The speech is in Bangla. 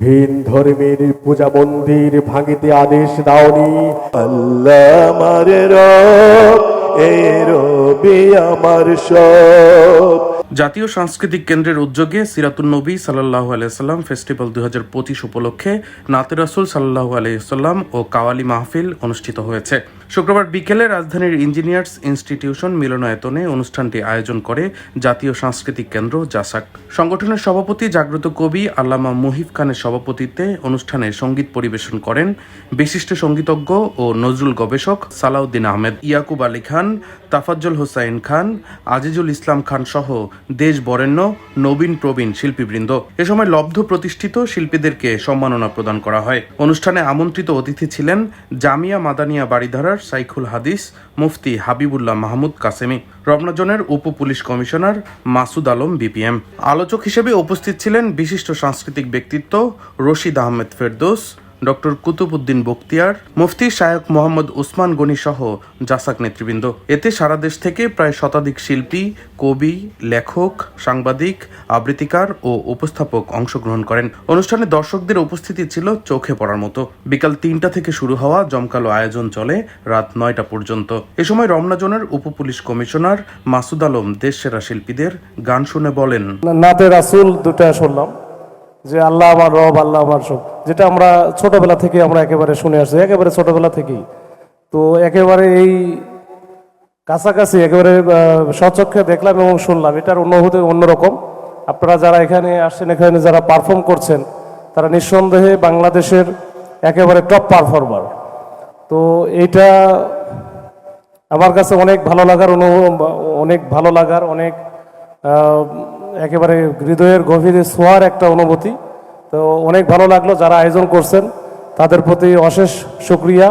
ভিন ধর্মের পূজা মন্দির ভাঙিতে আদেশ দাওনি। আল্লাহ আমার রব রবি আমার সব। জাতীয় সাংস্কৃতিক কেন্দ্রের উদ্যোগে সিরাতুল নবী সাল্লাহ আলাইসাল্লাম ফেস্টিভ্যাল দুই হাজার পঁচিশ উপলক্ষে নাতে রাসুল সাল্লাহ আলাইসাল্লাম ও কাওয়ালি মাহফিল অনুষ্ঠিত হয়েছে। শুক্রবার বিকেলে রাজধানীর ইঞ্জিনিয়ার্স ইনস্টিটিউশন মিলনায়তনে অনুষ্ঠানটি আয়োজন করে জাতীয় সাংস্কৃতিক কেন্দ্র জাসাক। সংগঠনের সভাপতি জাগ্রত কবি আল্লামা মুহিব খানের সভাপতিত্বে অনুষ্ঠানে সংগীত পরিবেশন করেন বিশিষ্ট সঙ্গীতজ্ঞ ও নজরুল গবেষক সালাউদ্দিন আহমেদ, ইয়াকুব আলী খান, তাফাজ্জল হোসাইন খান, আজিজুল ইসলাম খান সহ দেশ বরেণ্য নবীন প্রবীণ শিল্পীবৃন্দ। এ সময় লব্ধ প্রতিষ্ঠিত শিল্পীদেরকে সম্মাননা প্রদান করা হয়। অনুষ্ঠানে আমন্ত্রিত অতিথি ছিলেন জামিয়া মাদানিয়া বাড়িধারার সাইখুল হাদিস, মুফতি হাবিবুল্লাহ মাহমুদ কাসেমি রমনাজনের উপ police commissioner Masud Alam, BPM. আলোচক হিসেবে উপস্থিত ছিলেন বিশিষ্ট সাংস্কৃতিক ব্যক্তিত্ব রশিদ আহমেদ ফেরদৌস ডক্টর কুতুবুদ্দিন বক্তিয়ার মুফতি শায়ক মোহাম্মদ উসমান গনি সহ জাসাক নেতৃবৃন্দ। এতে সারা দেশ থেকে প্রায় শতাধিক শিল্পী, কবি, লেখক, সাংবাদিক, আবৃত্তিকার ও উপস্থাপক অংশগ্রহণ করেন। অনুষ্ঠানে দর্শকদের উপস্থিতি ছিল চোখে পড়ার মতো। বিকাল তিনটা থেকে শুরু হওয়া জমকালো আয়োজন চলে রাত নয়টা পর্যন্ত। এ সময় রমনা জোনের উপ পুলিশ কমিশনার মাসুদ আলম দেশ সেরা শিল্পীদের গান শুনে বলেন, নাতে রাসুল দুটা শুনলাম। যে আল্লাহ আমার রব আল্লাহ আমার সব। যেটা আমরা ছোটবেলা থেকে আমরা একেবারে শুনে আসছি একেবারে ছোটবেলা থেকেই। তো একেবারে এই কাছাকাছি একেবারে আহ, স্বচক্ষে দেখলাম এবং শুনলাম এটার অনুভূতি অন্যরকম। আপনারা যারা এখানে আসছেন এখানে যারা পারফর্ম করছেন তারা নিঃসন্দেহে বাংলাদেশের একেবারে টপ পারফর্মার তো এইটা আমার কাছে অনেক ভালো লাগার অনুভব অনেক ভালো লাগার অনেক একেবারে হৃদয়ের গভীরে সোয়ার একটা অনুভূতি। তো অনেক ভালো লাগল যারা আয়োজন করছেন, তাদের প্রতি অশেষ শুক্রিয়া।